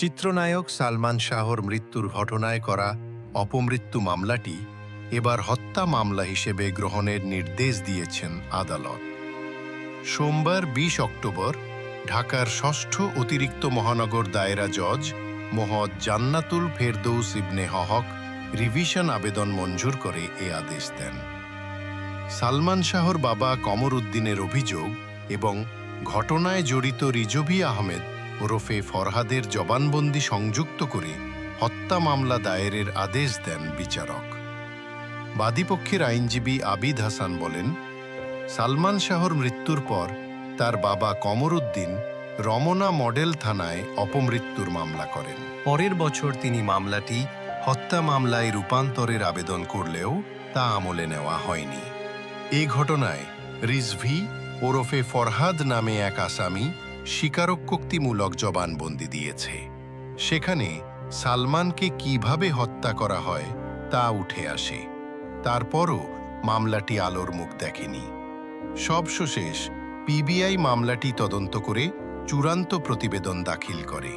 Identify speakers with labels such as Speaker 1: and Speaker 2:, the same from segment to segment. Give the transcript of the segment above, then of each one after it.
Speaker 1: চিত্রনায়ক সালমান শাহর মৃত্যুর ঘটনায় করা অপমৃত্যু মামলাটি এবার হত্যা মামলা হিসেবে গ্রহণের নির্দেশ দিয়েছেন আদালত। সোমবার বিশ অক্টোবর ঢাকার ষষ্ঠ অতিরিক্ত মহানগর দায়রা জজ মোহদ জান্নাতুল ফেরদৌস ইবনে হহক রিভিশন আবেদন মঞ্জুর করে এ আদেশ দেন। সালমান শাহর বাবা কমর উদ্দিনের অভিযোগ এবং ঘটনায় জড়িত রিজভি আহমেদ ওরফে ফরহাদের জবানবন্দি সংযুক্ত করে হত্যা মামলা দায়েরের আদেশ দেন বিচারক। বাদীপক্ষের আইনজীবী আবিদ হাসান বলেন, সালমান শাহর মৃত্যুর পর তার বাবা কমর উদ্দিন রমনা মডেল থানায় অপমৃত্যুর মামলা করেন। পরের বছর তিনি মামলাটি হত্যা মামলায় রূপান্তরের আবেদন করলেও তা আমলে নেওয়া হয়নি। এ ঘটনায় রিজভি ওরফে ফরহাদ নামে এক আসামি স্বীকারোক্তিমূলক জবানবন্দি দিয়েছে। সেখানে সালমানকে কীভাবে হত্যা করা হয় তা উঠে আসে। তারপরও মামলাটি আলোর মুখ দেখেনি। সবশেষ পিবিআই মামলাটি তদন্ত করে চূড়ান্ত প্রতিবেদন দাখিল করে।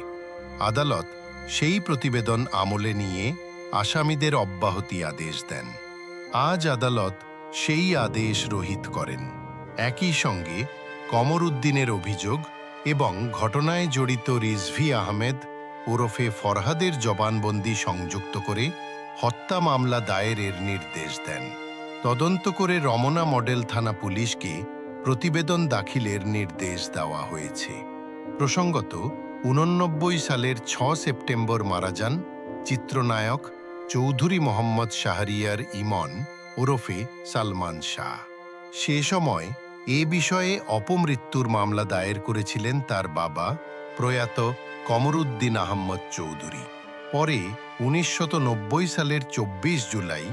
Speaker 1: আদালত সেই প্রতিবেদন আমলে নিয়ে আসামিদের অব্যাহতি আদেশ দেন। আজ আদালত সেই আদেশ রহিত করেন। একই সঙ্গে কমর উদ্দিনের অভিযোগ এবং ঘটনায় জড়িত রিজভি আহমেদ ওরফে ফরহাদের জবানবন্দি সংযুক্ত করে হত্যা মামলা দায়েরের নির্দেশ দেন। তদন্ত করে রমনা মডেল থানা পুলিশকে প্রতিবেদন দাখিলের নির্দেশ দেওয়া হয়েছে। প্রসঙ্গত উননব্বই সালের ছ সেপ্টেম্বর মারা যান চিত্রনায়ক চৌধুরী মোহাম্মদ শাহরিয়ার ইমন ওরফে সালমান শাহ। সে সময় এ বিষয়ে অপমৃত্যুর মামলা দায়ের করেছিলেন তার বাবা প্রয়াত কমরুদ্দিন আহম্মদ চৌধুরী। পরে উনিশশো নব্বই সালের চব্বিশ জুলাই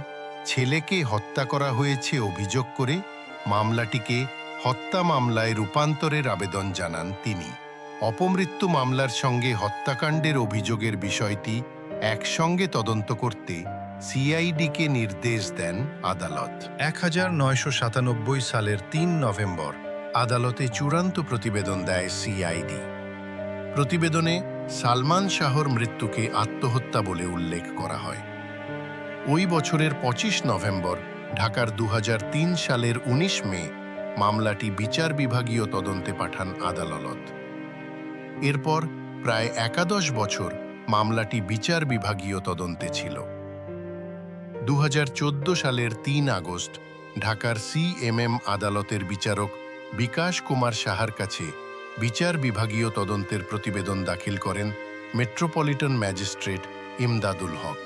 Speaker 1: ছেলেকে হত্যা করা হয়েছে অভিযোগ করে মামলাটিকে হত্যা মামলায় রূপান্তরের আবেদন জানান তিনি। অপমৃত্যু মামলার সঙ্গে হত্যাকাণ্ডের অভিযোগের বিষয়টি একসঙ্গে তদন্ত করতে সিআইডিকে নির্দেশ দেন আদালত। এক হাজার নয়শো সাতানব্বই সালের তিন নভেম্বর আদালতে চূড়ান্ত প্রতিবেদন দেয় সিআইডি। প্রতিবেদনে সালমান শাহর মৃত্যুকে আত্মহত্যা বলে উল্লেখ করা হয়। ওই বছরের পঁচিশ নভেম্বর, ঢাকার দু হাজার তিন সালের ১৯ মে, মামলাটি বিচার বিভাগীয় তদন্তে পাঠান আদালত। এরপর প্রায় একাদশ বছর মামলাটি বিচার বিভাগীয় তদন্তে ছিল। দু হাজার চোদ্দ সালের তিন আগস্ট, ঢাকার সিএমএম আদালতের বিচারক বিকাশ কুমার সাহার কাছে বিচার বিভাগীয় তদন্তের প্রতিবেদন দাখিল করেন মেট্রোপলিটন ম্যাজিস্ট্রেট ইমদাদুল হক।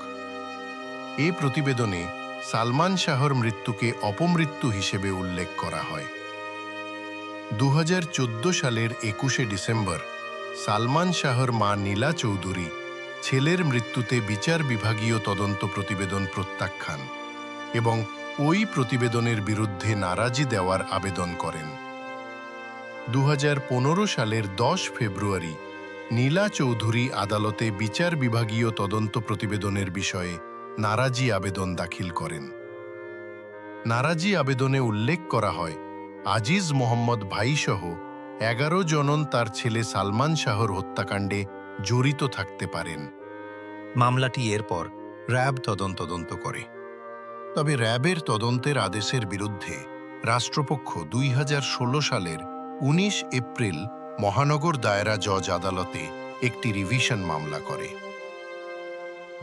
Speaker 1: এ প্রতিবেদনে সালমান শাহর মৃত্যুকে অপমৃত্যু হিসেবে উল্লেখ করা হয়। দু হাজার চোদ্দ সালের একুশে ডিসেম্বর, সালমান শাহর মা নীলা চৌধুরী ছেলের মৃত্যুতে বিচার বিভাগীয় তদন্ত প্রতিবেদন প্রত্যাখ্যান এবং ওই প্রতিবেদনের বিরুদ্ধে নারাজি দেওয়ার আবেদন করেন। দু হাজার পনেরো সালের দশ ফেব্রুয়ারি নীলা চৌধুরী আদালতে বিচার বিভাগীয় তদন্ত প্রতিবেদনের বিষয়ে নারাজি আবেদন দাখিল করেন। নারাজি আবেদনে উল্লেখ করা হয়, আজিজ মোহাম্মদ ভাইসহ এগারো জনন তার ছেলে সালমান শাহর হত্যাকাণ্ডে জড়িত থাকতে পারেন। মামলাটি এরপর র্যাব তদন্ত তদন্ত করে। তবে র্যাবের তদন্তের আদেশের বিরুদ্ধে রাষ্ট্রপক্ষ দুই হাজার ষোলো সালের ১৯ এপ্রিল মহানগর দায়রা জজ আদালতে একটি রিভিশন মামলা করে।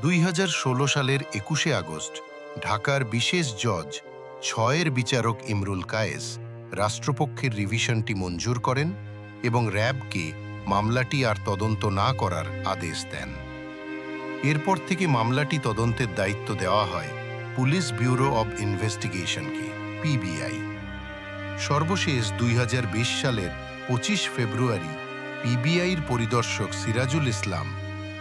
Speaker 1: দুই হাজার ষোলো সালের একুশে আগস্ট ঢাকার বিশেষ জজ ছয়ের বিচারক ইমরুল কায়েস রাষ্ট্রপক্ষের রিভিশনটি মঞ্জুর করেন এবং র্যাবকে মামলাটি আর তদন্ত না করার আদেশ দেন। এরপর থেকে মামলাটি তদন্তের দায়িত্ব দেওয়া হয় পুলিশ ব্যুরো অব ইনভেস্টিগেশনকে পিবিআই সর্বশেষ দুই হাজার বিশ সালের পঁচিশ ফেব্রুয়ারি পিবিআইর পরিদর্শক সিরাজুল ইসলাম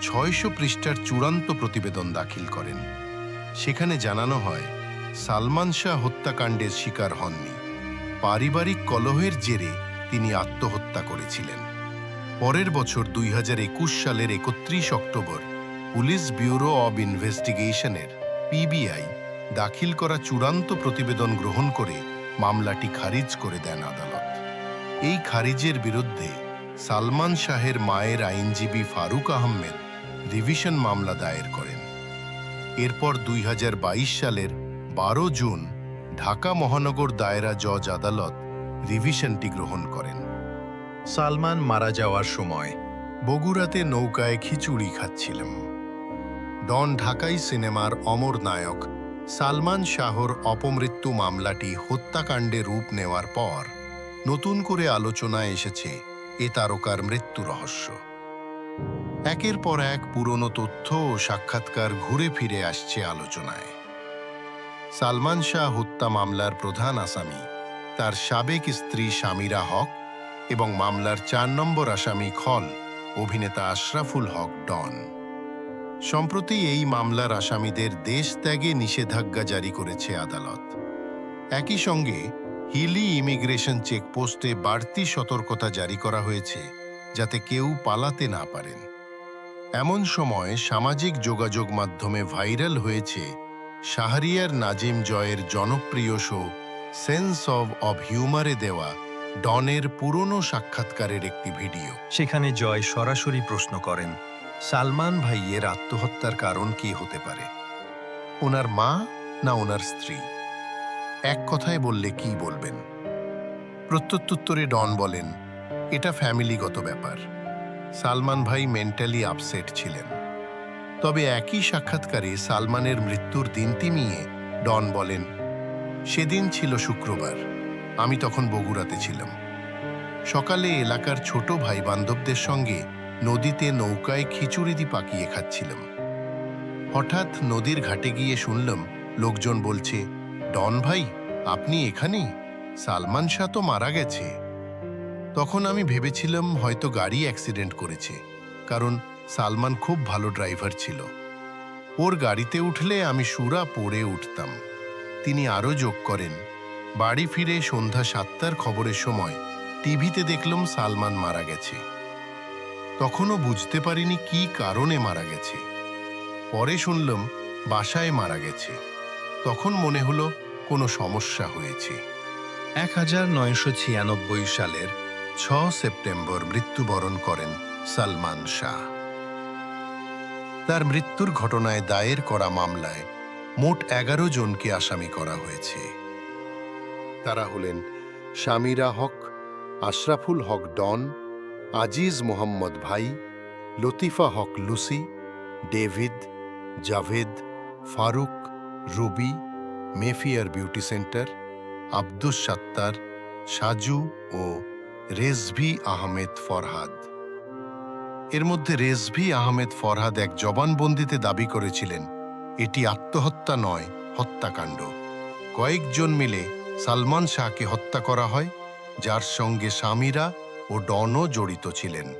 Speaker 1: ছয়শো পৃষ্ঠার চূড়ান্ত প্রতিবেদন দাখিল করেন। সেখানে জানানো হয়, সালমান শাহ হত্যাকাণ্ডের শিকার হননি। পারিবারিক কলহের জেরে তিনি আত্মহত্যা করেছিলেন। পরের বছর দুই হাজার একুশ সালের একত্রিশ অক্টোবর, পুলিশ ব্যুরো অব ইনভেস্টিগেশনের পিবিআই দাখিল করা চূড়ান্ত প্রতিবেদন গ্রহণ করে মামলাটি খারিজ করে দেন আদালত। এই খারিজের বিরুদ্ধে সালমান শাহের মায়ের আইনজীবী ফারুক আহমেদ রিভিশন মামলা দায়ের করেন। এরপর দুই হাজার বাইশ সালের বারো জুন ঢাকা মহানগর দায়রা জজ আদালত রিভিশনটি গ্রহণ করেন। সালমান মারা যাওয়ার সময় বগুড়াতে নৌকায় খিচুড়ি খাচ্ছিলাম ডন ঢাকাই সিনেমার অমর নায়ক সালমান শাহর অপমৃত্যু মামলাটি হত্যাকাণ্ডে রূপ নেওয়ার পর নতুন করে আলোচনায় এসেছে এ তারকার মৃত্যু রহস্য। একের পর এক পুরনো তথ্য ও সাক্ষাৎকার ঘুরে ফিরে আসছে আলোচনায়। সালমান শাহ হত্যা মামলার প্রধান আসামি, তার সাবেক স্ত্রী শামিরা হক এবং মামলার চার নম্বর আসামি খল অভিনেতা আশরাফুল হক ডন। সম্প্রতি এই মামলার আসামিদের দেশ ত্যাগে নিষেধাজ্ঞা জারি করেছে আদালত। একই সঙ্গে হিলি ইমিগ্রেশন চেকপোস্টে বাড়তি সতর্কতা জারি করা হয়েছে যাতে কেউ পালাতে না পারেন। এমন সময় সামাজিক যোগাযোগ মাধ্যমে ভাইরাল হয়েছে শাহরিয়ার নাজিম জয়ের জনপ্রিয় শো সেন্স অব অব হিউমারে দেওয়া ডনের পুরনো সাক্ষাৎকারের একটি ভিডিও। সেখানে জয় সরাসরি প্রশ্ন করেন, সালমান ভাইয়ের আত্মহত্যার কারণ কি হতে পারে? ওনার মা না ওনার স্ত্রী? এক কথায় বললে কি বলবেন? প্রত্যুত্তরে ডন বলেন, এটা ফ্যামিলিগত ব্যাপার। সালমান ভাই মেন্টালি আপসেট ছিলেন। তবে একই সাক্ষাৎকারে সালমানের মৃত্যুর দিনটি নিয়ে ডন বলেন, সেদিন ছিল শুক্রবার। আমি তখন বগুড়াতে ছিলাম। সকালে এলাকার ছোট ভাই বান্ধবদের সঙ্গে নদীতে নৌকায় খিচুড়িদি পাকিয়ে খাচ্ছিলাম। হঠাৎ নদীর ঘাটে গিয়ে শুনলাম, লোকজন বলছে, ডন ভাই, আপনি এখানেই? সালমান শাহ তো মারা গেছে। তখন আমি ভেবেছিলাম হয়তো গাড়ি অ্যাক্সিডেন্ট করেছে, কারণ সালমান খুব ভালো ড্রাইভার ছিল। ওর গাড়িতে উঠলে আমি সুরা পড়ে উঠতাম। তিনি আরও যোগ করেন বাড়ি ফিরে সন্ধ্যা সাতটার খবরের সময় টিভিতে দেখলাম সালমান মারা গেছে। তখনও বুঝতে পারিনি কি কারণে মারা গেছে। পরে শুনলাম বাসায় মারা গেছে। তখন মনে হলো কোনো সমস্যা হয়েছে। এক হাজার নয়শো ছিয়ানব্বই সালের ছ সেপ্টেম্বর মৃত্যুবরণ করেন সালমান শাহ। তার মৃত্যুর ঘটনায় দায়ের করা মামলায় মোট এগারো জনকে আসামি করা হয়েছে। তারা হলেন শামিরা হক, আশরাফুল হক ডন, আজিজ মোহাম্মদ ভাই, Latifa Haque Lucy, David, Javed, Farooq, Ruby, Mayfair beauty centre, Abdus Sattar, Saju ও রেজভি আহমেদ ফরহাদ। এর মধ্যে রেজভি আহমেদ ফরহাদ এক জবানবন্দিতে দাবি করেছিলেন, এটি আত্মহত্যা নয়, হত্যাকাণ্ড। কয়েকজন মিলে সালমান শাহকে হত্যা করা হয় যার সঙ্গে স্বামীরা ও ডনও জড়িত ছিলেন।